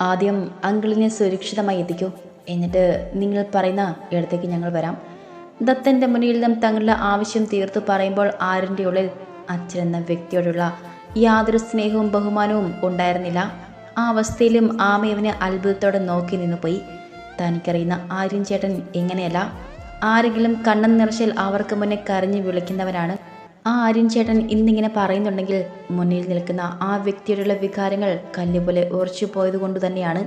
ആദ്യം അങ്കിളിനെ സുരക്ഷിതമായി എത്തിക്കൂ. എന്നിട്ട് നിങ്ങൾ പറയുന്ന ഇടത്തേക്ക് ഞങ്ങൾ വരാം. ദത്തന്റെ മുന്നിൽ നിന്നും തങ്ങളുടെ ആവശ്യം തീർത്തു പറയുമ്പോൾ ആരിന്റെ ഉള്ളിൽ അച്ഛൻ എന്ന വ്യക്തിയോടുള്ള യാതൊരു സ്നേഹവും ബഹുമാനവും ഉണ്ടായിരുന്നില്ല. ആ അവസ്ഥയിലും ആമയവനെ അത്ഭുതത്തോടെ നോക്കി നിന്നു പോയി. തനിക്കറിയുന്ന ആര്യൻ ചേട്ടൻ എങ്ങനെയല്ല? ആരെങ്കിലും കണ്ണൻ നിറച്ചാൽ അവർക്ക് മുന്നേ കരഞ്ഞു വിളിക്കുന്നവനാണ് ആര്യൻ ചേട്ടൻ ഇന്നിങ്ങനെ പറയുന്നുണ്ടെങ്കിൽ മുന്നിൽ നിൽക്കുന്ന ആ വ്യക്തിയോടുള്ള വികാരങ്ങൾ കല്ലുപോലെ ഉറച്ചു പോയതുകൊണ്ട് തന്നെയാണ്.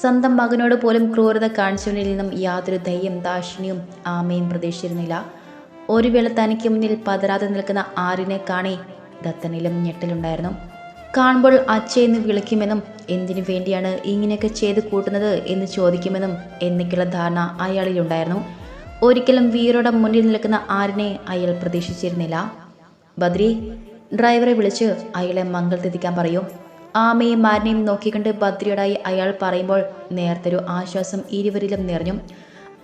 സ്വന്തം മകനോട് പോലും ക്രൂരത കാണിച്ചവനിൽ നിന്നും യാതൊരു ദയ്യം ദാക്ഷിണ്യവും ആമയും പ്രതീക്ഷിച്ചിരുന്നില്ല. ഒരു വേള തനിക്ക് മുന്നിൽ പതരാതെ നിൽക്കുന്ന ആരിനെ കാണി ദത്തനിലും ഞെട്ടലുണ്ടായിരുന്നു. കാണുമ്പോൾ അച്ഛയെന്ന് വിളിക്കുമെന്നും എന്തിനു വേണ്ടിയാണ് ഇങ്ങനെയൊക്കെ ചെയ്ത് കൂട്ടുന്നത് എന്ന് ചോദിക്കുമെന്നും എന്നൊക്കെയുള്ള ധാരണ അയാളിലുണ്ടായിരുന്നു. ഒരിക്കലും വീരോടെ മുന്നിൽ നിൽക്കുന്ന ആരിനെ അയാൾ പ്രതീക്ഷിച്ചിരുന്നില്ല. ബദ്രി ഡ്രൈവറെ വിളിച്ച് അയാളെ മംഗളത്തെത്തിക്കാൻ പറയൂ. ആമയും മാരനെയും നോക്കിക്കണ്ട് ബദ്രിയോടായി അയാൾ പറയുമ്പോൾ നേരത്തൊരു ആശ്വാസം ഇരുവരിലും നിറഞ്ഞു.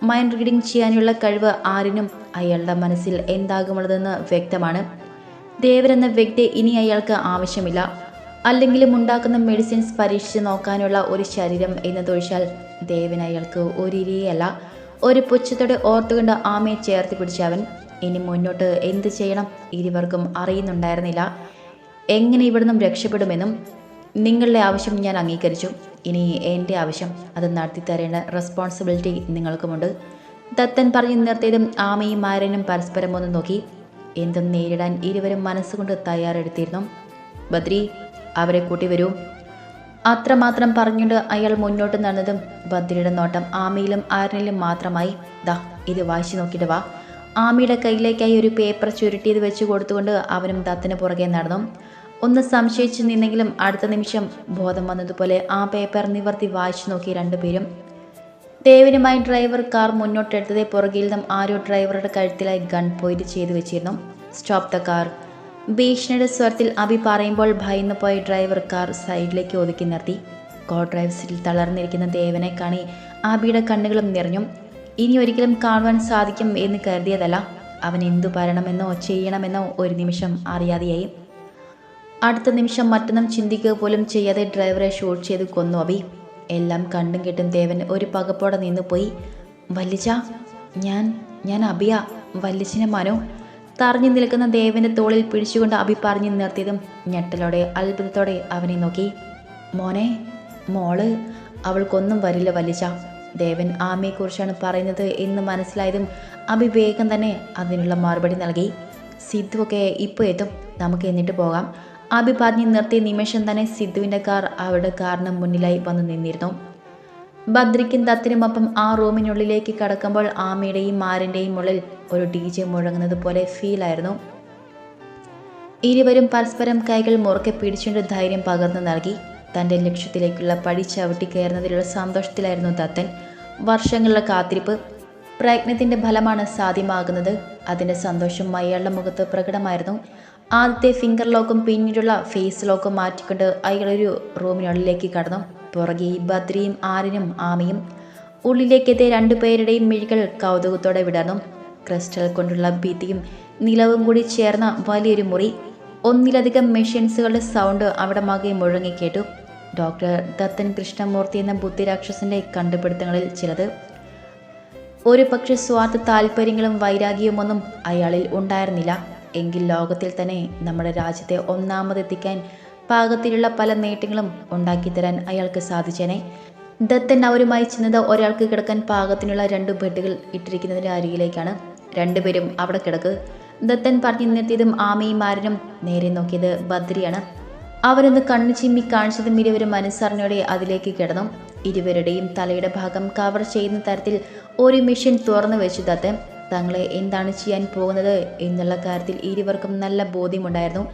മൈൻഡ് റീഡിംഗ് ചെയ്യാനുള്ള കഴിവ് ആരിനും അയാളുടെ മനസ്സിൽ എന്താകുമുള്ളതെന്ന് വ്യക്തമാണ്. ദേവരെന്ന വ്യക്തി ഇനി അയാൾക്ക് ആവശ്യമില്ല. അല്ലെങ്കിലും ഉണ്ടാക്കുന്ന മെഡിസിൻസ് പരീക്ഷിച്ച് നോക്കാനുള്ള ഒരു ശരീരം എന്നതൊഴിച്ചാൽ ദേവൻ അയാൾക്ക് ഒരു ഇരിയല്ല ഒരു പുച്ഛത്തോടെ ഓർത്തുകൊണ്ട് ആമയെ ചേർത്ത് പിടിച്ചവൻ ഇനി മുന്നോട്ട് എന്ത് ചെയ്യണം ഇരുവർക്കും അറിയുന്നുണ്ടായിരുന്നില്ല. എങ്ങനെ ഇവിടുന്നും രക്ഷപ്പെടുമെന്നും നിങ്ങളുടെ ആവശ്യം ഞാൻ അംഗീകരിച്ചു. ഇനി എന്റെ ആവശ്യം അത് നടത്തിത്തരേണ്ട റെസ്പോൺസിബിലിറ്റി നിങ്ങൾക്കുമുണ്ട്. ദത്തൻ പറഞ്ഞു നിർത്തിയതും ആമയും മാരനും പരസ്പരം ഒന്ന് നോക്കി. എന്തും നേരിടാൻ ഇരുവരും മനസ്സുകൊണ്ട് തയ്യാറെടുത്തിരുന്നു. ബദ്രി അവരെ കൂട്ടി വരൂ. അത്രമാത്രം പറഞ്ഞുകൊണ്ട് അയാൾ മുന്നോട്ട് നടന്നതും ബദ്രിയുടെ നോട്ടം ആമയിലും ആരനിലും മാത്രമായി. ദാ ഇത് വായിച്ചു നോക്കിയിട്ട് വാ. ആമിയുടെ കയ്യിലേക്കായി ഒരു പേപ്പർ ചുരുട്ടിയത് വെച്ച് കൊടുത്തുകൊണ്ട് അവനും ദത്തിന് പുറകെ നടന്നു. ഒന്ന് സംശയിച്ചു നിന്നെങ്കിലും അടുത്ത നിമിഷം ബോധം വന്നതുപോലെ ആ പേപ്പർ നിവർത്തി വായിച്ചു നോക്കി രണ്ടുപേരും. ദേവിനുമായി ഡ്രൈവർ കാർ മുന്നോട്ടെടുത്തതേ പുറകിൽ നിന്നും ആരോ ഡ്രൈവറുടെ കഴുത്തിലായി ഗൺ പോയിന്റ് ചെയ്തു വെച്ചിരുന്നു. സ്റ്റോപ്പ് ദ കാർ ഭീഷണിയുടെ സ്വരത്തിൽ അഭി പറയുമ്പോൾ ഭയന്നു പോയ ഡ്രൈവർ കാർ സൈഡിലേക്ക് ഒതുക്കി നിർത്തി. കോ ഡ്രൈവ് സീറ്റിൽ തളർന്നിരിക്കുന്ന ദേവനെ കാണി അബിയുടെ കണ്ണുകളും നിറഞ്ഞു. ഇനി ഒരിക്കലും കാണുവാൻ സാധിക്കും എന്ന് കരുതിയതല്ല. അവൻ എന്തു പറയണമെന്നോ ചെയ്യണമെന്നോ ഒരു നിമിഷം അറിയാതെയായി. അടുത്ത നിമിഷം മറ്റൊന്നും ചിന്തിക്കുക പോലും ചെയ്യാതെ ഡ്രൈവറെ ഷൂട്ട് ചെയ്ത് കൊന്നു അബി. എല്ലാം കണ്ടും കിട്ടും ദേവൻ ഒരു പകപ്പോടെ നിന്ന് പോയി വല്ലിച്ച ഞാൻ ഞാൻ അബിയ വല്ലിച്ചിനെ മനോ. തറഞ്ഞു നിൽക്കുന്ന ദേവന്റെ തോളിൽ പിടിച്ചുകൊണ്ട് അബി പറഞ്ഞു നിർത്തിയതും ഞെട്ടലോടെ അത്ഭുതത്തോടെ അവനെ നോക്കി. മോനെ മോൾ അവൾക്കൊന്നും വരില്ല വല്ലിച്ച. ദേവൻ ആമയെക്കുറിച്ചാണ് പറയുന്നത് എന്ന് മനസ്സിലായതും അഭി വേഗം തന്നെ അതിനുള്ള മറുപടി നൽകി. സിദ്ധുവൊക്കെ ഇപ്പോൾ എത്തും. നമുക്ക് എന്നിട്ട് പോകാം. അഭി പറഞ്ഞ് നിർത്തിയ നിമിഷം തന്നെ സിദ്ധുവിന്റെ കാർ അവരുടെ കാറിന് മുന്നിലായി വന്ന് നിന്നിരുന്നു. ഭദ്രിക്കും ദത്തിനുമൊപ്പം ആ റൂമിനുള്ളിലേക്ക് കടക്കുമ്പോൾ ആമയുടെയും മാരന്റെയും ഉള്ളിൽ ഒരു ഡി ജെ മുഴങ്ങുന്നത് പോലെ ഫീലായിരുന്നു ഇരുവരും പരസ്പരം കൈകൾ മുറുക്കെ പിടിച്ചുകൊണ്ട് ധൈര്യം പകർന്നു നൽകി. തന്റെ ലക്ഷ്യത്തിലേക്കുള്ള പടി ചവിട്ടി കയറുന്നതിലുള്ള സന്തോഷത്തിലായിരുന്നു തത്തൻ വർഷങ്ങളുടെ കാത്തിരിപ്പ് പ്രയത്നത്തിന്റെ ഫലമാണ് സാധ്യമാകുന്നത്. അതിന്റെ സന്തോഷം അയാളുടെ മുഖത്ത് പ്രകടമായിരുന്നു. ആദ്യത്തെ ഫിംഗർ ലോക്കും പിന്നീടുള്ള ഫേസ് ലോക്കും മാറ്റിക്കൊണ്ട് അയാളൊരു റൂമിനുള്ളിലേക്ക് കടന്നു. പുറകെ ബദ്രിയും ആരിനും ആമയും ഉള്ളിലേക്കെത്തിയ രണ്ടുപേരുടെയും മിഴികൾ കൗതുകത്തോടെ വിടർന്നു. ക്രിസ്റ്റൽ കൊണ്ടുള്ള ഭീതിയും നിലവും കൂടി ചേർന്ന വലിയൊരു മുറി. ഒന്നിലധികം മെഷീൻസുകളുടെ സൗണ്ട് അവിടെ മുഴങ്ങി കേട്ടു. ഡോക്ടർ ദത്തൻ കൃഷ്ണമൂർത്തി എന്ന ബുദ്ധിരാക്ഷസന്റെ കണ്ടുപിടുത്തങ്ങളിൽ ചിലത്. ഒരു പക്ഷെ സ്വാർത്ഥ താല്പര്യങ്ങളും വൈരാഗ്യവുമൊന്നും അയാളിൽ ഉണ്ടായിരുന്നില്ല. എങ്കിൽ ലോകത്തിൽ തന്നെ നമ്മുടെ രാജ്യത്തെ ഒന്നാമതെത്തിക്കാൻ പാകത്തിലുള്ള പല നേട്ടങ്ങളും ഉണ്ടാക്കിത്തരാൻ അയാൾക്ക് സാധിച്ചേനെ. ദത്തൻ അവരുമായി ചെന്നത് ഒരാൾക്ക് കിടക്കാൻ പാകത്തിനുള്ള രണ്ട് ബെഡുകൾ ഇട്ടിരിക്കുന്നതിന്റെ അരികിലേക്കാണ്. രണ്ടുപേരും അവിടെ കിടക്ക്. ദത്തൻ പറഞ്ഞു നിർത്തിയതും ആമയും മാരനും നേരെ നോക്കിയത് ബദ്രിയാണ്. അവരൊന്ന് കണ്ണു ചിമ്മി കാണിച്ചതും ഇരുവരും മനസ്സറിഞ്ഞോടെ അതിലേക്ക് കിടന്നു. ഇരുവരുടെയും തലയുടെ ഭാഗം കവർ ചെയ്യുന്ന തരത്തിൽ ഒരു മെഷീൻ തുറന്നു വെച്ചു തത്ത് തങ്ങളെ എന്താണ് ചെയ്യാൻ പോകുന്നത് എന്നുള്ള കാര്യത്തിൽ ഇരുവർക്കും നല്ല ബോധ്യമുണ്ടായിരുന്നു.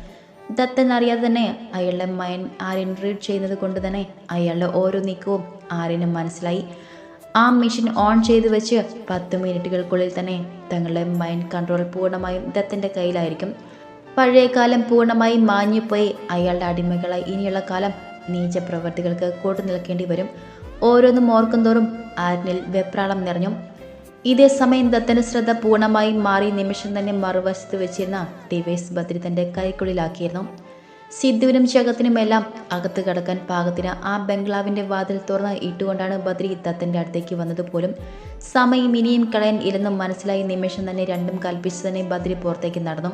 ദത്തൻ അറിയാതെ തന്നെ അയാളുടെ മൈൻഡ് ആര്യൻ റീഡ് ചെയ്യുന്നത് കൊണ്ട് തന്നെ അയാളുടെ ഓരോ നീക്കവും ആര്യനും മനസ്സിലായി. ആ മെഷീൻ ഓൺ ചെയ്ത് വെച്ച് പത്ത് മിനിറ്റുകൾക്കുള്ളിൽ തന്നെ തങ്ങളുടെ മൈൻഡ് കൺട്രോൾ പൂർണമായും ദത്തന്റെ കയ്യിലായിരിക്കും. പഴയ കാലം പൂർണമായി മാഞ്ഞുപോയി. അയാളുടെ അടിമകളായി ഇനിയുള്ള കാലം നീച്ച പ്രവൃത്തികൾക്ക് കൂട്ടു നിൽക്കേണ്ടി വരും. ഓരോന്നും ഓർക്കുന്തോറും ആരിനിൽ വെപ്രാളം നിറഞ്ഞു. ഇതേ സമയം ദത്തന് ശ്രദ്ധ പൂർണമായി മാറി നിമിഷം തന്നെ മറുവശത്ത് വെച്ചിരുന്ന ടിവേസ് ബദ്രി തന്റെ കൈക്കുള്ളിലാക്കിയിരുന്നു. സിദ്ധുവിനും ശകത്തിനുമെല്ലാം അകത്ത് കടക്കാൻ പാകത്തിന് ആ ബംഗ്ലാവിന്റെ വാതിൽ തുറന്ന് ഇട്ടുകൊണ്ടാണ് ബദ്രി ദത്തന്റെ അടുത്തേക്ക് വന്നത് പോലും. സമയം ഇനിയും കളയാൻ ഇല്ലെന്നും മനസ്സിലായി നിമിഷം തന്നെ രണ്ടും കൽപ്പിച്ചു തന്നെ ബദ്രി പുറത്തേക്ക് നടന്നു.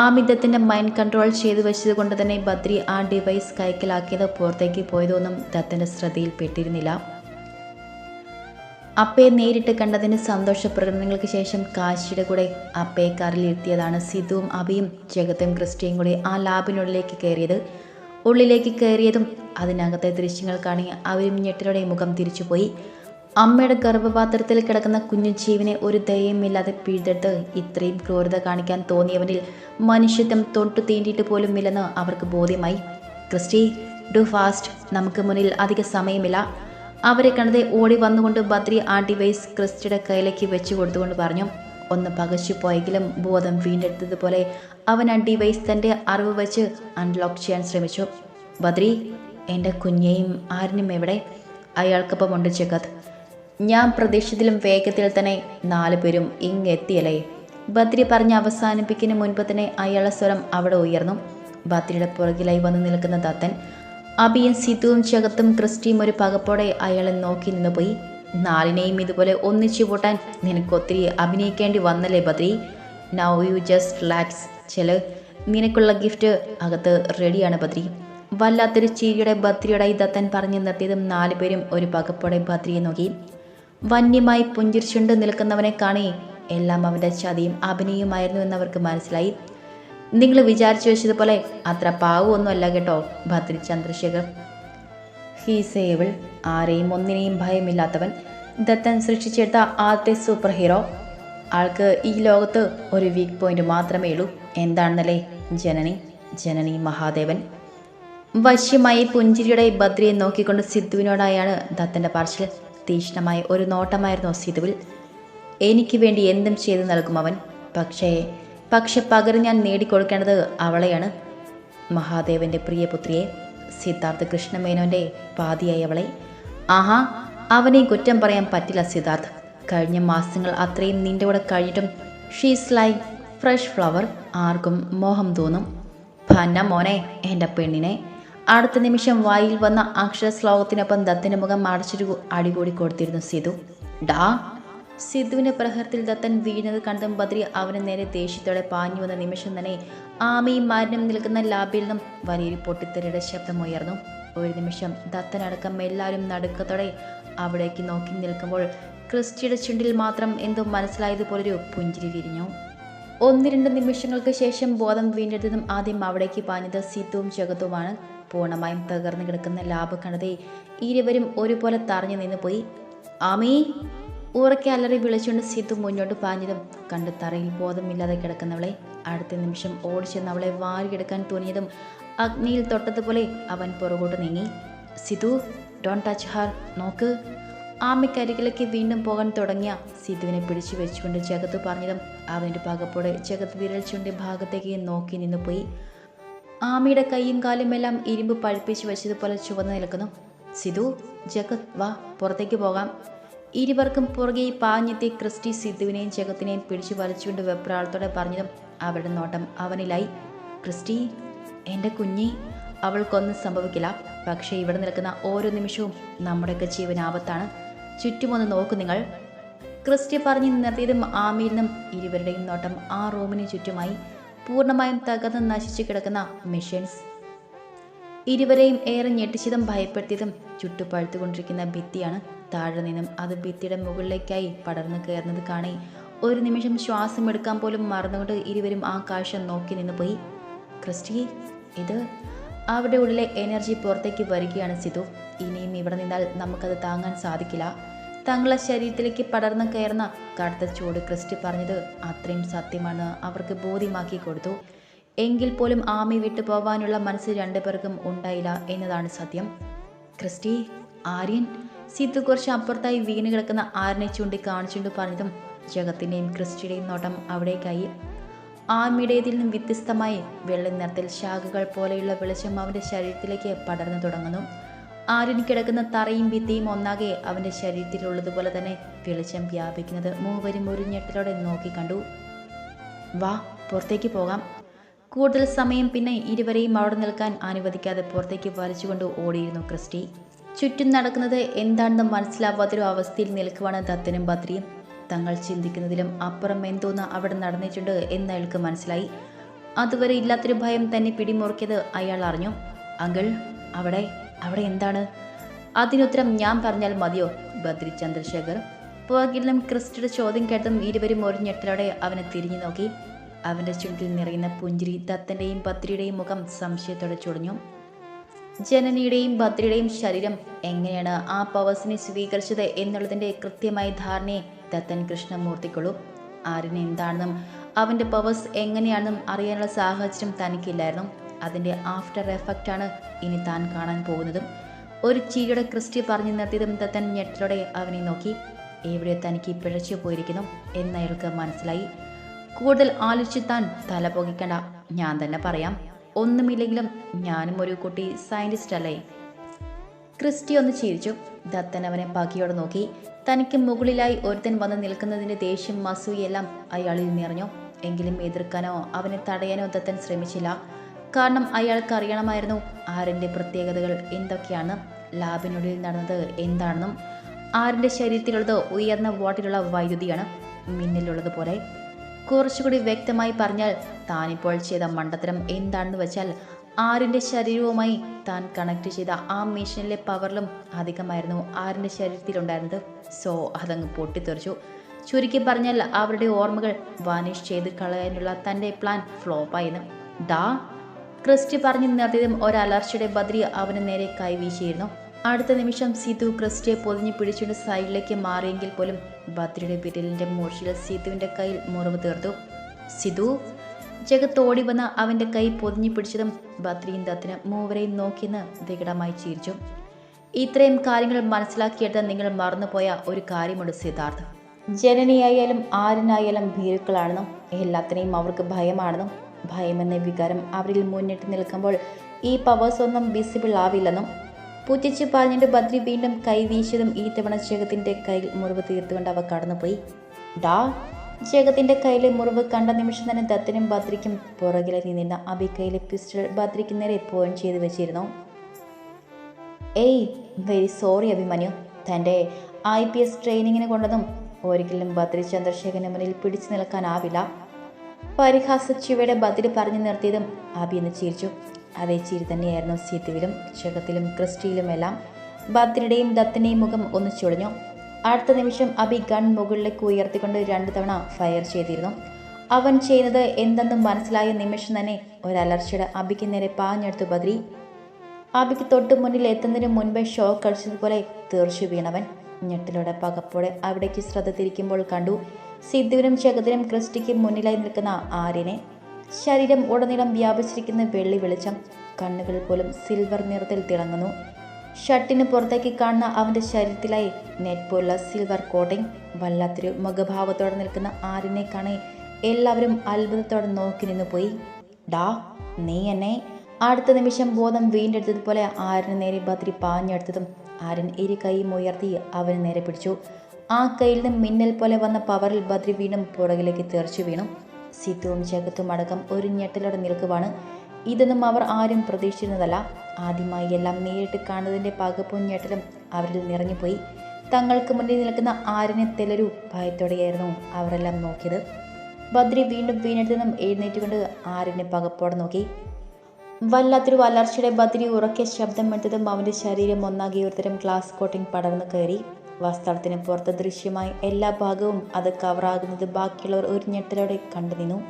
ആമിദത്തിന്റെ മൈൻഡ് കൺട്രോൾ ചെയ്ത് വെച്ചത് കൊണ്ട് തന്നെ ബദ്രി ആ ഡിവൈസ് കൈക്കലാക്കിയത് പുറത്തേക്ക് പോയതൊന്നും ദത്തന്റെ ശ്രദ്ധയിൽപ്പെട്ടിരുന്നില്ല. അപ്പയെ നേരിട്ട് കണ്ടതിന് സന്തോഷ പ്രകടനങ്ങൾക്ക് ശേഷം കാശിയുടെ കൂടെ അപ്പയെ കാറിൽ ഇരുത്തിയതാണ് സിദ്ധുവും അബിയും ജഗത്തും ക്രിസ്റ്റിയും കൂടി ആ ലാബിനുള്ളിലേക്ക് കയറിയത്. ഉള്ളിലേക്ക് കയറിയതും അതിനകത്തെ ദൃശ്യങ്ങൾ കാണി അവരും ഞെട്ടലോടെ മുഖം തിരിച്ചുപോയി. അമ്മയുടെ ഗർഭപാത്രത്തിൽ കിടക്കുന്ന കുഞ്ഞു ജീവനെ ഒരു ദയയുമില്ലാതെ പിഴുതെടുത്ത് ഇത്രയും ക്രൂരത കാണിക്കാൻ തോന്നിയവനിൽ മനുഷ്യത്വം തൊട്ടു തീണ്ടിയിട്ട് പോലും ഇല്ലെന്ന് അവർക്ക് ബോധ്യമായി. Christy do fast. നമുക്ക് മുന്നിൽ അധിക സമയമില്ല. അവരെ കണ്ടത് ഓടി വന്നുകൊണ്ട് ബദ്രി ആ ഡിവൈസ് ക്രിസ്റ്റിയുടെ കയ്യിലേക്ക് വെച്ചു കൊടുത്തുകൊണ്ട് പറഞ്ഞു ഒന്ന് പകച്ചു പോയെങ്കിലും ബോധം വീണ്ടെടുത്തതുപോലെ അവൻ ആ ഡിവൈസ് തന്റെ അറിവ് വെച്ച് അൺലോക്ക് ചെയ്യാൻ ശ്രമിച്ചു. ബദ്രി എന്റെ കുഞ്ഞെയും ആരിനും എവിടെ? അയാൾക്കൊപ്പമുണ്ട് ജഗത്. ഞാൻ പ്രതീക്ഷിച്ചതിലും വേഗത്തിൽ തന്നെ നാലു പേരും ഇങ്ങെത്തിയല്ലേ? ബദ്രി പറഞ്ഞ് അവസാനിപ്പിക്കുന്ന മുൻപ് തന്നെ അയാളുടെ സ്വരം അവിടെ ഉയർന്നു. ബദ്രിയുടെ പുറകിലായി വന്ന് നിൽക്കുന്ന ദത്തൻ അബിയും സിദ്ധുവും ജഗത്തും ക്രിസ്റ്റിയും ഒരു പകപ്പോടെ അയാളെ നോക്കി നിന്നുപോയി. നാലിനെയും ഇതുപോലെ ഒന്നിച്ചു പൂട്ടാൻ നിനക്ക് ഒത്തിരി അഭിനയിക്കേണ്ടി വന്നല്ലേ Badri now you just relax ചെൽ നിനക്കുള്ള ഗിഫ്റ്റ് അകത്ത് റെഡിയാണ് ബദ്രി വല്ലാത്തൊരു ചിരിയുടെ ബദ്രിയുടെ ദത്തൻ പറഞ്ഞു നിർത്തിയതും നാലുപേരും ഒരു പകപ്പോടെ ബദ്രിയെ നോക്കി. വന്യമായി പുഞ്ചിരിച്ചുണ്ട് നിൽക്കുന്നവനെ കാണി എല്ലാം അവന്റെ ചതിയും അഭിനയുമായിരുന്നു എന്നവർക്ക് മനസ്സിലായി. നിങ്ങൾ വിചാരിച്ചു വെച്ചതുപോലെ അത്ര പാവമൊന്നുമല്ല കേട്ടോ ഭദ്രി ചന്ദ്രശേഖർ. ഹീസ് ആരെയും ഒന്നിനെയും ഭയമില്ലാത്തവൻ. ദത്തൻ സൃഷ്ടിച്ചെടുത്ത ആദ്യത്തെ സൂപ്പർ ഹീറോ ആൾക്ക് ഈ ലോകത്ത് ഒരു വീക്ക് പോയിന്റ് മാത്രമേ ഉള്ളൂ. എന്താണെന്നല്ലേ? ജനനി ജനനി മഹാദേവൻ. വശ്യമായി പുഞ്ചിരിയുടെ ബദ്രിയെ നോക്കിക്കൊണ്ട് സിദ്ധുവിനോടായാണ് ദത്തന്റെ പാർശ്വൽ തീക്ഷ്ണമായ ഒരു നോട്ടമായിരുന്നു സിദ്ധുവിൽ എനിക്ക് വേണ്ടി എന്തും ചെയ്തു നൽകും അവൻ. പക്ഷേ പക്ഷെ പകരം ഞാൻ നേടിക്കൊടുക്കേണ്ടത് അവളെയാണ്. മഹാദേവന്റെ പ്രിയപുത്രിയെ സിദ്ധാർത്ഥ കൃഷ്ണമേനോന്റെ പാതിയായി അവളെ. ആഹാ അവനെ കുറ്റം പറയാൻ പറ്റില്ല സിദ്ധാർത്ഥ്. കഴിഞ്ഞ മാസങ്ങൾ അത്രയും നിന്റെ കൂടെ കഴിഞ്ഞിട്ടും ഷീസ് ലൈക്ക് ഫ്രഷ് ഫ്ലവർ ആർക്കും മോഹം തോന്നും. ഭന്ന മോനെ എന്റെ പെണ്ണിനെ. അടുത്ത നിമിഷം വായിൽ വന്ന അക്ഷര ശ്ലോകത്തിനൊപ്പം ദത്തിന്റെ മുഖം അടച്ചൊരു അടികൂടി കൊടുത്തിരുന്നു സിധു. ഡാ സിദ്ധുവിന്റെ പ്രഹരത്തിൽ ദത്തൻ വീണത് കണ്ടും ബദ്രി അവന് നേരെ ദേഷ്യത്തോടെ പാഞ്ഞു വന്ന നിമിഷം തന്നെ ആമയും മാരനും നിൽക്കുന്ന ലാബിൽ നിന്നും വലിയൊരു പൊട്ടിത്തെറിയുടെ ശബ്ദമുയർന്നു ഒരു നിമിഷം ദത്തനടക്കം എല്ലാവരും നടുക്കത്തോടെ അവിടേക്ക് നോക്കി നിൽക്കുമ്പോൾ ക്രിസ്റ്റിയുടെ ചുണ്ടിൽ മാത്രം എന്തോ മനസ്സിലായതുപോലൊരു പുഞ്ചിരി വിരിഞ്ഞു. ഒന്ന് രണ്ട് നിമിഷങ്ങൾക്ക് ശേഷം ബോധം വീണ്ടെടുത്തതും ആദ്യം അവിടേക്ക് പാഞ്ഞത് സിദ്ധുവും ജഗത്തുമാണ് പൂർണമായും തകർന്നു കിടക്കുന്ന ലാബ് കണ്ടതേ ഇരുവരും ഒരുപോലെ തറഞ്ഞു നിന്ന് പോയി ആമീ ഉറക്കെ അലറി വിളിച്ചുകൊണ്ട് സിദ്ധു മുന്നോട്ട് പാഞ്ഞതും കണ്ട് തറയിൽ ബോധമില്ലാതെ കിടക്കുന്നവളെ അടുത്ത നിമിഷം ഓടിച്ചെന്ന് അവളെ വാരിയെടുക്കാൻ തുനിയതും അഗ്നിയിൽ തൊട്ടതുപോലെ അവൻ പുറകോട്ട് നീങ്ങി. സിധു ഡോൺ ടച്ച് ഹാർ നോക്ക്. ആമയ്ക്കരികിലേക്ക് വീണ്ടും പോകാൻ തുടങ്ങിയ സിധുവിനെ പിടിച്ചു വെച്ചുകൊണ്ട് ജഗത്ത് പറഞ്ഞതും അവന്റെ പകപ്പോടെ ജഗത്ത് വിരൽ ചൂണ്ടി ഭാഗത്തേക്ക് നോക്കി നിന്ന് പോയി. ആമയുടെ കൈയും കാലുമെല്ലാം ഇരുമ്പ് പഴുപ്പിച്ച് വെച്ചതുപോലെ ചുവന്ന് നിൽക്കുന്നു. സിധു ജഗത് വാ പുറത്തേക്ക് പോകാം. ഇരുവർക്കും പുറകെ പാഞ്ഞെത്തി ക്രിസ്റ്റി സിദ്ധുവിനെയും ജഗത്തിനെയും പിടിച്ചു വലിച്ചുകൊണ്ട് വെപ്രാളത്തോടെ പറഞ്ഞതും അവരുടെ നോട്ടം അവനിലായി. ക്രിസ്റ്റി എന്റെ കുഞ്ഞി അവൾക്കൊന്നും സംഭവിക്കില്ല. പക്ഷേ ഇവിടെ നിൽക്കുന്ന ഓരോ നിമിഷവും നമ്മുടെയൊക്കെ ജീവൻ ആപത്താണ് ചുറ്റുമൊന്ന് നോക്കൂ നിങ്ങൾ. ക്രിസ്റ്റി പറഞ്ഞു നിർത്തിയതും ആമിയിൽ നിന്നും ഇരുവരുടെയും നോട്ടം ആ റൂമിന് ചുറ്റുമായി പൂർണമായും തകർന്ന് നശിച്ചു കിടക്കുന്ന മെഷീൻസ് ഇരുവരെയും ഏറെ ഞെട്ടിച്ചതും ഭയപ്പെടുത്തിയതും ചുട്ടുപഴുത്തുകൊണ്ടിരിക്കുന്ന ഭിത്തിയാണ് താഴെ നിന്നും അത് ഭിത്തിയുടെ മുകളിലേക്കായി പടർന്നു കയറുന്നത് കാണി ഒരു നിമിഷം ശ്വാസം എടുക്കാൻ പോലും മറന്നുകൊണ്ട് ഇരുവരും ആ കാഴ്ച നോക്കി നിന്ന് പോയി. ക്രിസ്റ്റി ഇത് അവിടെ ഉള്ളിലെ എനർജി പുറത്തേക്ക് വരികയാണ് സിധു. ഇനിയും ഇവിടെ നിന്നാൽ നമുക്കത് താങ്ങാൻ സാധിക്കില്ല. തങ്ങളെ ശരീരത്തിലേക്ക് പടർന്നു കയറുന്ന കടുത്ത ചൂട് ക്രിസ്റ്റി പറഞ്ഞത് അത്രയും സത്യമാണ്. അവർക്ക് ബോധ്യമാക്കി കൊടുത്തു. എങ്കിൽ പോലും ആമി വിട്ടു പോവാനുള്ള മനസ്സ് രണ്ടുപേർക്കും ഉണ്ടായില്ല എന്നതാണ് സത്യം. ക്രിസ്റ്റി ആര്യൻ സിദ്ധു കുറച്ച് അപ്പുറത്തായി വീണ് കിടക്കുന്ന ആരനെ ചൂണ്ടി കാണിച്ചുകൊണ്ട് പറഞ്ഞതും ജഗത്തിന്റെയും ക്രിസ്റ്റിയുടെയും നോട്ടം അവിടേക്കായി. ആമിയുടേതിൽ നിന്നും വ്യത്യസ്തമായി വെള്ളി നിറത്തിൽ ശാഖകൾ പോലെയുള്ള വെളിച്ചം അവന്റെ ശരീരത്തിലേക്ക് പടർന്നു തുടങ്ങുന്നു. ആര്യൻ കിടക്കുന്ന തറയും ഭിത്തിയും ഒന്നാകെ അവന്റെ ശരീരത്തിലുള്ളതുപോലെ തന്നെ വെളിച്ചം വ്യാപിക്കുന്നത് മൂവരും ഒരു ഞെട്ടലോടെ നോക്കിക്കണ്ടു വാ പുറത്തേക്ക് പോകാം. കൂടുതൽ സമയം പിന്നെ ഇരുവരെയും അവിടെ നിൽക്കാൻ അനുവദിക്കാതെ പുറത്തേക്ക് വലിച്ചുകൊണ്ട് ഓടിയിരുന്നു ക്രിസ്റ്റി. ചുറ്റും നടക്കുന്നത് എന്താണെന്ന് മനസ്സിലാവാത്തൊരു അവസ്ഥയിൽ നിൽക്കുവാണ് ദത്തനും ബദ്രിയും തങ്ങൾ ചിന്തിക്കുന്നതിലും അപ്പുറം എന്തോന്ന് അവിടെ നടന്നിട്ടുണ്ട് എന്ന് അയാൾക്ക് മനസ്സിലായി. അതുവരെ ഇല്ലാത്തൊരു ഭയം തന്നെ പിടിമുറുക്കിയത് അയാൾ അറിഞ്ഞു. അങ്കിൾ അവിടെ? അവിടെ എന്താണ്? അതിനുത്തരം ഞാൻ പറഞ്ഞാൽ മതിയോ? ബദ്രി ചന്ദ്രശേഖർ പുറകിലും ക്രിസ്റ്റിയുടെ ചോദ്യം കേട്ടതും ഇരുവരും ഒരു ഞെട്ടലോടെ അവനെ തിരിഞ്ഞു നോക്കി. അവന്റെ ചുണ്ടിൽ നിറയുന്ന പുഞ്ചിരി ദത്തന്റെയും ബദ്രിയുടെയും മുഖം സംശയത്തോടെ ചുടഞ്ഞു. ജനനിയുടെയും ഭദ്രയുടെയും ശരീരം എങ്ങനെയാണ് ആ പവേഴ്സിനെ സ്വീകരിച്ചത് എന്നുള്ളതിന്റെ കൃത്യമായ ധാരണയെ ദത്തൻ കൃഷ്ണമൂർത്തിക്കുള്ളൂ. ആരിന് എന്താണെന്നും അവന്റെ പവേഴ്സ് എങ്ങനെയാണെന്നും അറിയാനുള്ള സാഹചര്യം തനിക്കില്ലായിരുന്നു. അതിന്റെ ആഫ്റ്റർ എഫക്റ്റാണ് ഇനി താൻ കാണാൻ പോകുന്നതും. ഒരു ചിരിയുടെ ക്രിസ്റ്റി പറഞ്ഞു നിർത്തിയതും തത്തൻ ഞെട്ടലോടെ അവനെ നോക്കി. എവിടെ തനിക്ക് പിഴച്ചു പോയിരിക്കുന്നു എന്ന് അയാൾക്ക് മനസ്സിലായി. കൂടുതൽ ആലോചിച്ച് താൻ തല പൊകിക്കണ്ട ഞാൻ തന്നെ പറയാം. ഒന്നുമില്ലെങ്കിലും ഞാനും ഒരു കുട്ടി സയന്റിസ്റ്റ് അല്ലേ? ക്രിസ്റ്റി ഒന്ന് ചിരിച്ചു. ദത്തൻ അവനെ പകിയോടെ നോക്കി. തനിക്ക് മുകളിലായി ഒരുത്തൻ വന്ന് നിൽക്കുന്നതിന്റെ ദേഷ്യം മസൂയെല്ലാം അയാളിൽ നിറഞ്ഞു. എങ്കിലും എതിർക്കാനോ അവനെ തടയാനോ ദത്തൻ ശ്രമിച്ചില്ല. കാരണം അയാൾക്ക് അറിയണമായിരുന്നു ആരിന്റെ പ്രത്യേകതകൾ എന്തൊക്കെയാണ് ലാബിനുള്ളിൽ നടന്നത് എന്താണെന്നും ആരിന്റെ ശരീരത്തിലുള്ളത് ഉയർന്ന വാട്ടിലുള്ള വൈദ്യുതിയാണ് മിന്നലുള്ളതുപോലെ കുറച്ചുകൂടി വ്യക്തമായി പറഞ്ഞാൽ താനിപ്പോൾ ചെയ്ത മണ്ടത്തരം എന്താണെന്ന് വെച്ചാൽ ആരിന്റെ ശരീരവുമായി താൻ കണക്ട് ചെയ്ത ആ മെഷീനിലെ പവറിലും അധികമായിരുന്നു ആരിന്റെ ശരീരത്തിലുണ്ടായിരുന്നത്. സോ അതങ്ങ് പൊട്ടിത്തെറിച്ചു. ചുരുക്കി പറഞ്ഞാൽ അവരുടെ ഓർമ്മകൾ വാനിഷ് ചെയ്ത് കളയാനുള്ള തന്റെ പ്ലാൻ ഫ്ലോപ്പായിരുന്നു ഡാ ക്രിസ്റ്റി പറഞ്ഞു നിർത്തിയതും ഒരലർച്ചയുടെ ബദ്രി അവന് നേരെ കൈവീശിയിരുന്നു അടുത്ത നിമിഷം സിധു ക്രിസ്റ്റിയെ പൊതിഞ്ഞു പിടിച്ചുകൊണ്ട് സൈഡിലേക്ക് മാറിയെങ്കിൽ പോലും ബദ്രിയുടെ വിരലിന്റെ മൂർച്ചയിൽ സിധുവിന്റെ കയ്യിൽ മുറിവ് തീർത്തു. സിധു ജഗത്ത് ഓടി വന്ന അവന്റെ കൈ പൊതിഞ്ഞു പിടിച്ചതും ബദ്രിയും ദത്തിനും മൂവരെയും നോക്കിയെന്ന് വികടമായി ചിരിച്ചു. ഇത്രയും കാര്യങ്ങൾ മനസ്സിലാക്കിയെടുത്ത് നിങ്ങൾ മറന്നുപോയ ഒരു കാര്യമുണ്ട് സിദ്ധാർത്ഥ്. ജനനിയായാലും ആരനായാലും ഭീരുക്കളാണെന്നും എല്ലാത്തിനെയും അവർക്ക് ഭയമാണെന്നും ഭയമെന്ന വികാരം അവരിൽ മുന്നിട്ട് നിൽക്കുമ്പോൾ ഈ പവേഴ്സ് ഒന്നും വിസിബിൾ ആവില്ലെന്നും പുറ്റിച്ച് പറഞ്ഞിട്ട് ബദ്രി വീണ്ടും കൈ വീശിയതും ഈ തവണ ജഗത്തിന്റെ കയ്യിൽ മുറിവ് തീർത്തുകൊണ്ട് അവ കടന്നുപോയി. ഡാ ജഗത്തിന്റെ കയ്യിലെ മുറിവ് കണ്ട നിമിഷം തന്നെ ദത്തനും ബദ്രിക്കും പുറകിലെ നിന്ന അബിക്കയിലെ പിസ്റ്റൾ ബദ്രിക്ക് നേരെ പോയിന്റ് ചെയ്ത് വെച്ചിരുന്നു. ഏയ് വെരി സോറി അഭിമന്യു. തന്റെ ഐ പി എസ് ട്രെയിനിങ്ങിന് കൊണ്ടതും ഒരിക്കലും ബദ്രി ചന്ദ്രശേഖരന് മുന്നിൽ പിടിച്ചു നിൽക്കാനാവില്ല. പരിഹാസ ചുവയുടെ ബദ്രി പറഞ്ഞു നിർത്തിയതും ആബി എന്ന് ചിരിച്ചു. അതേ ചിരി തന്നെയായിരുന്നു സീത്തുവിലും ശകത്തിലും ക്രിസ്റ്റിയിലും എല്ലാം ബദ്രിയുടെയും ദത്തിന്റെയും മുഖം ഒന്ന് ചുളിഞ്ഞു. അടുത്ത നിമിഷം അബി ഗൺ മുകളിലേക്ക് ഉയർത്തിക്കൊണ്ട് രണ്ട് തവണ ഫയർ ചെയ്തിരുന്നു. അവൻ ചെയ്യുന്നത് എന്തെന്നും മനസ്സിലായ നിമിഷം തന്നെ ഒരലർച്ചയുടെ അബിക്ക് നേരെ പാഞ്ഞെടുത്തു ബദ്രി. അബിക്ക് തൊട്ട് മുന്നിൽ എത്തുന്നതിന് മുൻപേ ഷോക്ക് അടിച്ചതുപോലെ തീർച്ചു വീണവൻ. ഞെട്ടിലൂടെ പകപ്പോടെ അവിടേക്ക് ശ്രദ്ധ തിരിക്കുമ്പോൾ കണ്ടു. സിദ്ധുവിനും ജഗതിനും ക്രിസ്റ്റിക്കും മുന്നിലായി നിൽക്കുന്ന ആര്യനെ ശരീരം ഉടനീളം വ്യാപിച്ചിരിക്കുന്ന വെള്ളി വെളിച്ചം കണ്ണുകൾ പോലും സിൽവർ നിറത്തിൽ തിളങ്ങുന്നു. ഷർട്ടിന് പുറത്തേക്ക് കാണുന്ന അവന്റെ ശരീരത്തിലായി നെറ്റ് പോലുള്ള സിൽവർ കോട്ടിംഗ് വല്ലാത്തൊരു മുഖഭാവത്തോടെ നിൽക്കുന്ന ആര്യനെ കാണേ എല്ലാവരും അത്ഭുതത്തോടെ നോക്കി നിന്നു പോയി. ഡാ നീ എന്നെ? അടുത്ത നിമിഷം ബോധം വീണ്ടെടുത്തതുപോലെ ആര്യന് നേരെ ബദ്രി പാഞ്ഞെടുത്തതും ആര്യൻ ഇരു കൈയും ഉയർത്തി അവന് നേരെ പിടിച്ചു. ആ കയ്യിൽ നിന്ന് മിന്നൽ പോലെ വന്ന പവറിൽ ബദ്രി വീണ്ടും പുറകിലേക്ക് തെറിച്ചു വീണു. സിത്തുവും ജഗത്തും അടക്കം ഒരു ഞെട്ടലോടെ നിൽക്കുവാണ്. ഇതൊന്നും അവർ ആരും പ്രതീക്ഷിച്ചിരുന്നതല്ല. ആദ്യമായി എല്ലാം നേരിട്ട് കാണുന്നതിന്റെ പകപ്പും ഞെട്ടലും അവരിൽ നിറഞ്ഞുപോയി. തങ്ങൾക്ക് മുന്നിൽ നിൽക്കുന്ന ആരിനെ തെലരു ഭയത്തോടെയായിരുന്നു അവരെല്ലാം നോക്കിയത്. ബദ്രി വീണ്ടും വീണെടുത്തു നിന്നും എഴുന്നേറ്റുകൊണ്ട് ആരിനെ പകപ്പോടെ നോക്കി. വല്ലാത്തൊരു വലർച്ചയുടെ ബദ്രി ഉറക്കെ ശബ്ദം എടുത്തതും അവന്റെ ശരീരം ഒന്നാകെ ഒരുതരം ഗ്ലാസ് കോട്ടിംഗ് പടർന്നു കയറി. വസ്ത്രത്തിന് പുറത്ത് ദൃശ്യമായി എല്ലാ ഭാഗവും അത് കവറാകുന്നത് ബാക്കിയുള്ളവർ ഒരു ഞെട്ടലോടെ കണ്ടു നിന്നു.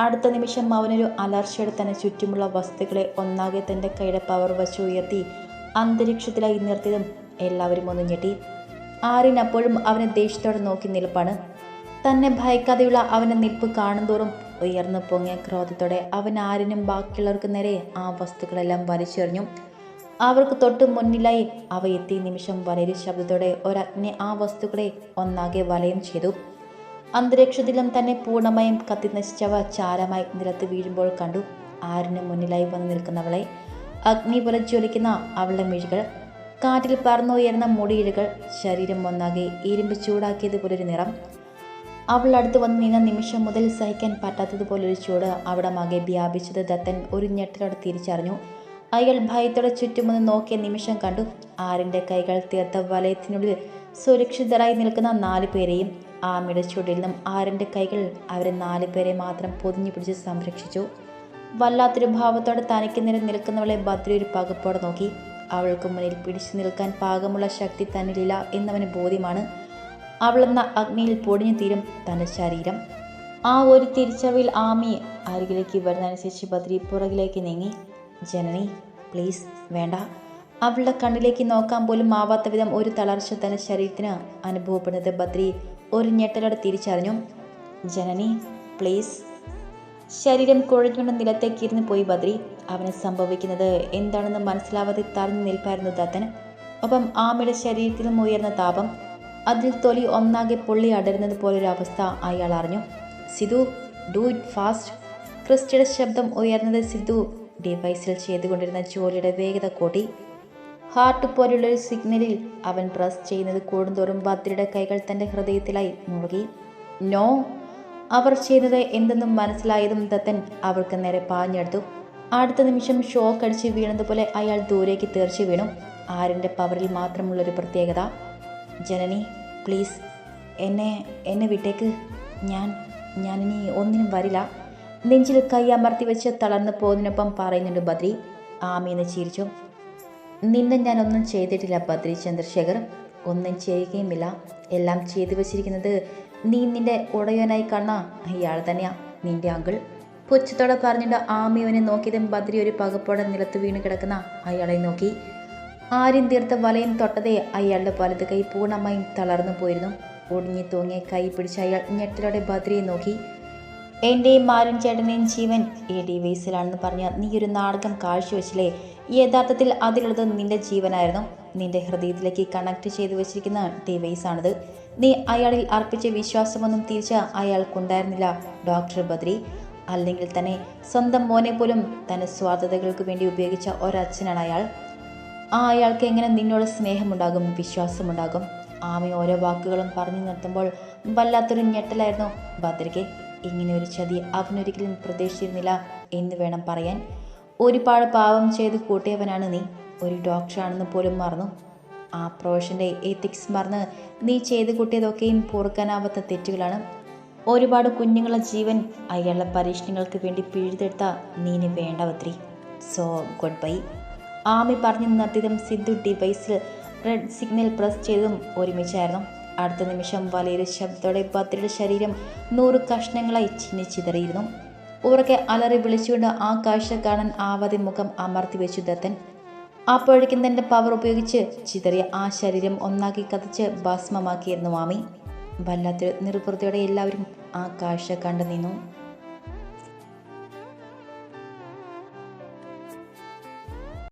അടുത്ത നിമിഷം അവനൊരു അലർച്ചയുടെ തന്നെ ചുറ്റുമുള്ള വസ്തുക്കളെ ഒന്നാകെ തന്റെ കൈയുടെ പവർ വച്ച് ഉയർത്തി അന്തരീക്ഷത്തിലായി നിർത്തിയതും എല്ലാവരും ഒന്ന് ഞെട്ടി. ആരിനപ്പോഴും അവനെ ദേഷ്യത്തോടെ നോക്കി നിൽപ്പാണ്. തന്നെ ഭയക്കാതെയുള്ള അവന്റെ നിൽപ്പ് കാണുന്തോറും ഉയർന്നു പൊങ്ങിയ ക്രോധത്തോടെ അവൻ ആരിനും ബാക്കിയുള്ളവർക്ക് നേരെ ആ വസ്തുക്കളെല്ലാം വലിച്ചെറിഞ്ഞു. അവർക്ക് തൊട്ട് മുന്നിലായി അവ എത്തിയ നിമിഷം വലരി ശബ്ദത്തോടെ ഒരഗ്നി ആ വസ്തുക്കളെ ഒന്നാകെ വലയം ചെയ്തു. അന്തരീക്ഷത്തിലും തന്നെ പൂർണമായും കത്തി നശിച്ചവ ചാരമായി നിലത്ത് വീഴുമ്പോൾ കണ്ടു. ആരിന് മുന്നിലായി വന്നു നിൽക്കുന്നവളെ. അഗ്നി പോലെ ജ്വലിക്കുന്ന അവളുടെ മിഴികൾ കാറ്റിൽ പറന്നുയർന്ന മുടിയിഴകൾ ശരീരം ഒന്നാകെ ഇരുമ്പ് ചൂടാക്കിയതുപോലൊരു നിറം. അവൾ അടുത്ത് വന്ന് നിന്ന നിമിഷം മുതൽ സഹിക്കാൻ പറ്റാത്തതുപോലൊരു ചൂട് അവിടെ മകെ വ്യാപിച്ചത് ദത്തൻ ഒരു ഞെട്ടലോടെ തിരിച്ചറിഞ്ഞു. അയാൾ ഭയത്തോടെ ചുറ്റുമൊന്ന് നോക്കിയ നിമിഷം കണ്ടു ആറിന്റെ കൈകൾ തീർത്ത വലയത്തിനുള്ളിൽ സുരക്ഷിതരായി നിൽക്കുന്ന നാല് പേരെയും ആമയുടെ ചുടിൽ നിന്നും ആറിന്റെ കൈകൾ അവരെ നാല് പേരെ മാത്രം പൊതിഞ്ഞു പിടിച്ച് സംരക്ഷിച്ചു. വല്ലാത്തൊരു ഭാവത്തോടെ തനിക്ക് നേരെ നിൽക്കുന്നവളെ ഭദ്ര ഒരു പകപ്പോടെ നോക്കി. അവൾക്ക് മുന്നിൽ പിടിച്ചു നിൽക്കാൻ പാകമുള്ള ശക്തി തന്നിലില്ല എന്നവന് ബോധ്യമാണ്. അവളെന്ന അഗ്നിയിൽ പൊടിഞ്ഞു തീരും തന്റെ ശരീരം. ആ ഒരു തിരിച്ചറിവിൽ ആമി അരികിലേക്ക് വരുന്നതനുസരിച്ച് ബദ്രി പുറകിലേക്ക് നീങ്ങി. ജനനി പ്ലീസ് വേണ്ട. അവളുടെ കണ്ണിലേക്ക് നോക്കാൻ പോലും ആവാത്ത വിധം ഒരു തളർച്ച തന്റെ ശരീരത്തിന് അനുഭവപ്പെടുന്നത് ബദ്രി ഒരു ഞെട്ടലോടെ തിരിച്ചറിഞ്ഞു. ജനനി പ്ലീസ് ശരീരം കുഴഞ്ഞുകൊണ്ട് നിലത്തേക്ക് ഇരുന്ന് പോയി ബദ്രി. അവന് സംഭവിക്കുന്നത് എന്താണെന്ന് മനസ്സിലാവാതെ തറഞ്ഞു നിൽപ്പായിരുന്നു ദത്തൻ. ഒപ്പം ആമയുടെ ശരീരത്തിലും ഉയർന്ന താപം. അതിൽ തൊലി ഒന്നാകെ പൊള്ളി അടരുന്നത് പോലൊരു അവസ്ഥ അയാൾ അറിഞ്ഞു. സിധു ഡു ഇറ്റ് ഫാസ്റ്റ് ക്രിസ്റ്റിയുടെ ശബ്ദം ഉയർന്നത് സിധു ഡിവൈസിൽ ചെയ്തുകൊണ്ടിരുന്ന ജോലിയുടെ വേഗത കൂടി ഹാർട്ട് പോലുള്ളൊരു സിഗ്നലിൽ അവൻ പ്രസ് ചെയ്യുന്നത് കൂടുന്തോറും ഭദ്രയുടെ കൈകൾ തന്റെ ഹൃദയത്തിലായി മുറുകി. നോ അവർ ചെയ്തത് എന്തെന്നും മനസ്സിലായതും ദത്തൻ അവൾക്ക് നേരെ പാഞ്ഞെടുത്തു. അടുത്ത നിമിഷം ഷോക്ക് അടിച്ച് വീണതുപോലെ അയാൾ ദൂരേക്ക് തീർച്ചു വീണു. ആരിന്റെ പവറിൽ മാത്രമുള്ളൊരു പ്രത്യേകത. ജനനി പ്ലീസ് എന്നെ എന്നെ വിട്ടേക്ക്. ഞാൻ ഞാനിനി ഒന്നിനും വരില്ല. നെഞ്ചിൽ കൈ അമർത്തി വെച്ച് തളർന്നു പോകുന്നതിനൊപ്പം പറയുന്നുണ്ട് ബദ്രി ആമീന്ന് ചിരിച്ചു. നിന്നെ ഞാനൊന്നും ചെയ്തിട്ടില്ല ബദ്രി ചന്ദ്രശേഖർ. ഒന്നും ചെയ്യുകയുമില്ല. എല്ലാം ചെയ്തു വെച്ചിരിക്കുന്നത് നീ നിന്റെ ഉടയനായി കണ്ണ ഇയാൾ തന്നെയാ നിന്റെ അങ്കിൾ. പുച്ഛത്തോടെ പറഞ്ഞിട്ട് ആമിയവനെ നോക്കിയതും ബദ്രി ഒരു പകപ്പോടെ നിലത്ത് വീണ് കിടക്കുന്ന അയാളെ നോക്കി. ആരും തീർത്ത വലയും തൊട്ടതേ അയാളുടെ വലത് കൈ പൂർണമായും തളർന്നു പോയിരുന്നു. ഒടിഞ്ഞു തൂങ്ങിയ കൈ പിടിച്ച അയാൾ ഞെട്ടലോടെ ബദ്രിയെ നോക്കി. എന്റെയും മാരൻ ചേട്ടനെയും ജീവൻ ഈ ഡിവൈസിലാണെന്ന് പറഞ്ഞ നീ ഒരു നാടകം കാഴ്ചവെച്ചില്ലേ? യഥാർത്ഥത്തിൽ അതിലുള്ളത് നിന്റെ ജീവനായിരുന്നു. നിന്റെ ഹൃദയത്തിലേക്ക് കണക്ട് ചെയ്തു വെച്ചിരിക്കുന്ന ഡിവൈസാണിത്. നീ അയാളിൽ അർപ്പിച്ച വിശ്വാസമൊന്നും തിരിച്ച അയാൾക്കുണ്ടായിരുന്നില്ല ഡോക്ടർ ബദ്രി. അല്ലെങ്കിൽ തന്നെ സ്വന്തം മോനെ പോലും തന്റെ സ്വാർത്ഥതകൾക്ക് വേണ്ടി ഉപയോഗിച്ച ഒരച്ഛനാണ് അയാൾ. ആ അയാൾക്ക് എങ്ങനെ നിന്നോട് സ്നേഹമുണ്ടാകും വിശ്വാസമുണ്ടാകും? ആമി ഓരോ വാക്കുകളും പറഞ്ഞു നിർത്തുമ്പോൾ വല്ലാത്തൊരു ഞെട്ടലായിരുന്നു ഭദ്രയ്ക്ക് ഇങ്ങനെ ഒരു ചതി അവനൊരിക്കലും പ്രതീക്ഷിച്ചിരുന്നില്ല എന്ന് വേണം പറയാൻ. ഒരുപാട് പാവം ചെയ്ത് കൂട്ടിയവനാണ് നീ. ഒരു ഡോക്ടറാണെന്ന് പോലും മറന്നു. ആ പ്രൊഫഷന്റെ എത്തിക്സ് മറന്ന് നീ ചെയ്ത് കൂട്ടിയതൊക്കെയും പൊറുക്കാനാവാത്ത തെറ്റുകളാണ്. ഒരുപാട് കുഞ്ഞുങ്ങളെ ജീവൻ അയാളുടെ പരീക്ഷണങ്ങൾക്ക് വേണ്ടി പിഴുതെടുത്ത നീന് വേണ്ട ഒത്തിരി സോ ഗുഡ് ബൈ ആമി പറഞ്ഞു നിർത്തിയതും സിദ്ധു ഡിവൈസിൽ റെഡ് സിഗ്നൽ പ്രസ് ചെയ്തതും ഒരുമിച്ചായിരുന്നു. അടുത്ത നിമിഷം വലിയൊരു ശബ്ദത്തോടെ ഭദ്രയുടെ ശരീരം നൂറ് കഷ്ണങ്ങളായി ചിന്നി ചിതറിയിരുന്നു. ഉറക്കെ അലറി വിളിച്ചുകൊണ്ട് ആ കാഴ്ച കാണാൻ ആവാതെ മുഖം അമർത്തി വെച്ചു ദത്തൻ. അപ്പോഴേക്കും തന്റെ പവർ ഉപയോഗിച്ച് ചിതറിയ ആ ശരീരം ഒന്നാക്കി കത്തിച്ച് ഭസ്മമാക്കിയിരുന്നു മാമി. വല്ലാത്തൊരു നിർവൃത്തിയോടെ എല്ലാവരും ആ കാഴ്ച കണ്ടു നിന്നു.